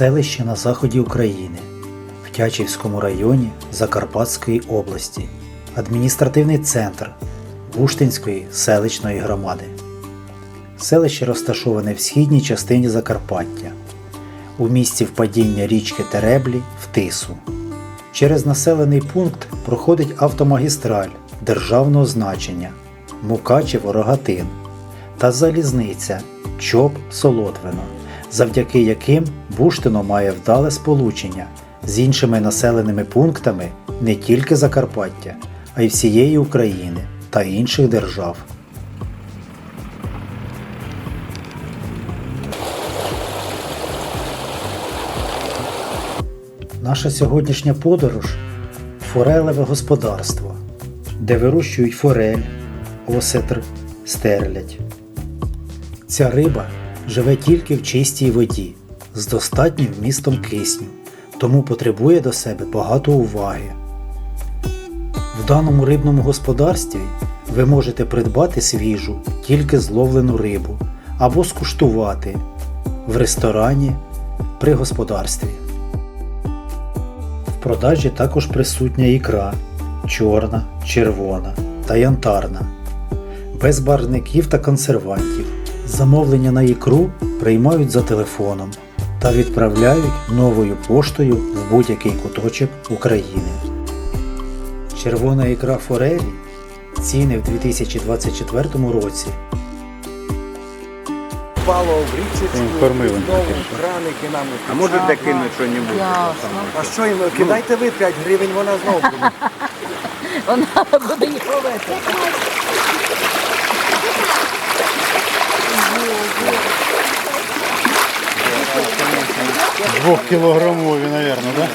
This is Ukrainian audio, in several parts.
селище на заході України, в Тячівському районі Закарпатської області, адміністративний центр Вуштинської селищної громади. Селище розташоване в східній частині Закарпаття, у місці впадіння річки Тереблі в Тису. Через населений пункт проходить автомагістраль державного значення Мукачево-Рогатин та залізниця Чоп Солотвино, завдяки яким Буштино має вдале сполучення з іншими населеними пунктами не тільки Закарпаття, а й всієї України та інших держав. Наша сьогоднішня подорож форелеве господарство, де вирощують форель, осетр, стерлядь. Ця риба живе тільки в чистій воді з достатнім вмістом кисню, тому потребує до себе багато уваги. В даному рибному господарстві ви можете придбати свіжу, тільки зловлену рибу або скуштувати в ресторані при господарстві. В продажі також присутня ікра чорна, червона та янтарна, без барвників та консервантів. Замовлення на ікру приймають за телефоном та відправляють новою поштою в будь-який куточок України. Червона ікра форелі ціни в 2024 році впало в річечку, Кормили знову краники нам А може де кинуть щось? А що їм? Кидайте ви 5 гривень, вона знову буде. Вона буде їх ловити. Двохкілограмові, мабуть, да?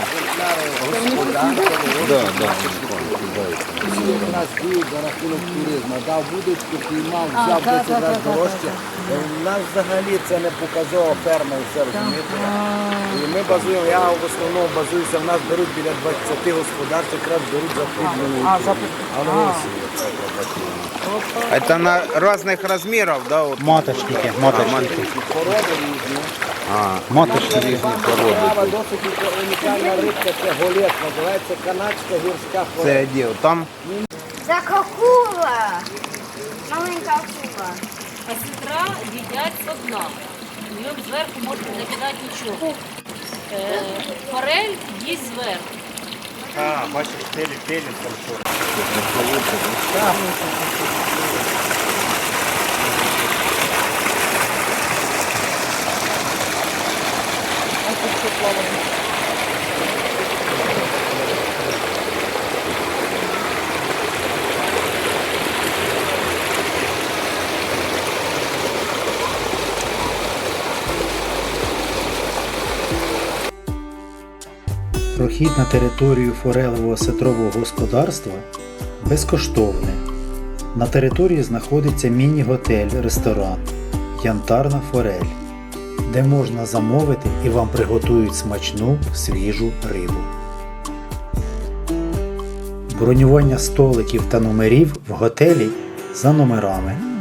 Да, да. У нас діють за рахунок туризму. Дав будочку, піймав, взяв до 10 та, та, разів та, дорожче. У нас взагалі це не показова ферма все розумієте. І базуємо, я в основному базуюся, в нас беруть біля 20 господарств, якраз беруть за. А, за А ну ось. Это на разных размеров, да? Вот. маточники, маточники. Породи різні. А, Маточники. Цікава, досить унікальна рибка, це голет, називається канадська гірська це де? Там Так акула. Маленька акула. А сестра їдять з дна. Зверху можна не кидати нічого. Е, форель їсть зверху. А, бачиш, телі, телі там що. Прохід на територію форелевого сетрового господарства безкоштовний. На території знаходиться міні-готель, ресторан Янтарна Форель, де можна замовити і вам приготують смачну свіжу рибу. Бронювання столиків та номерів в готелі за номерами.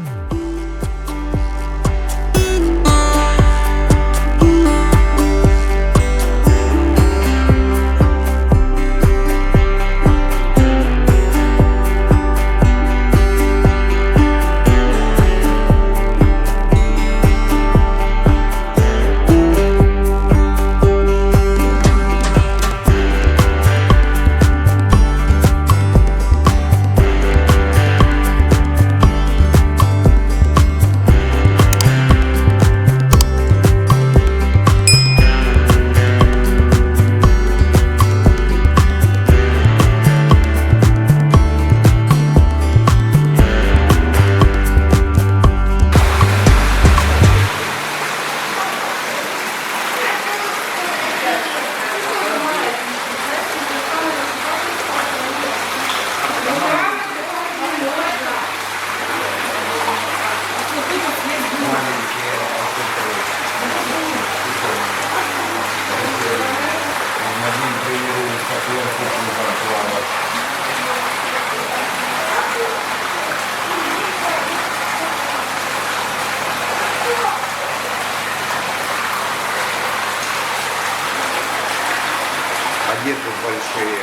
Большие.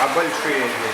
А большие где?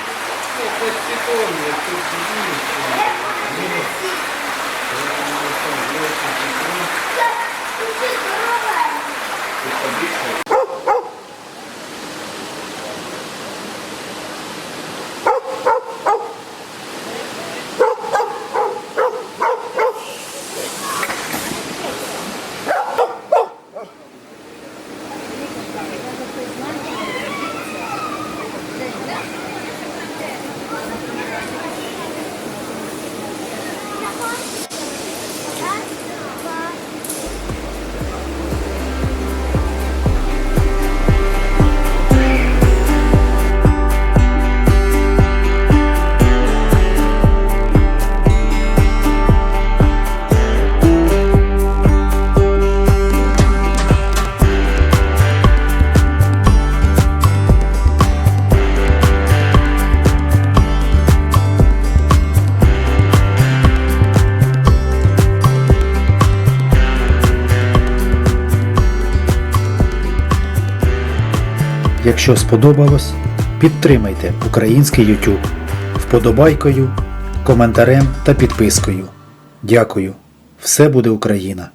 Якщо сподобалось, підтримайте український YouTube вподобайкою, коментарем та підпискою. Дякую. Все буде Україна!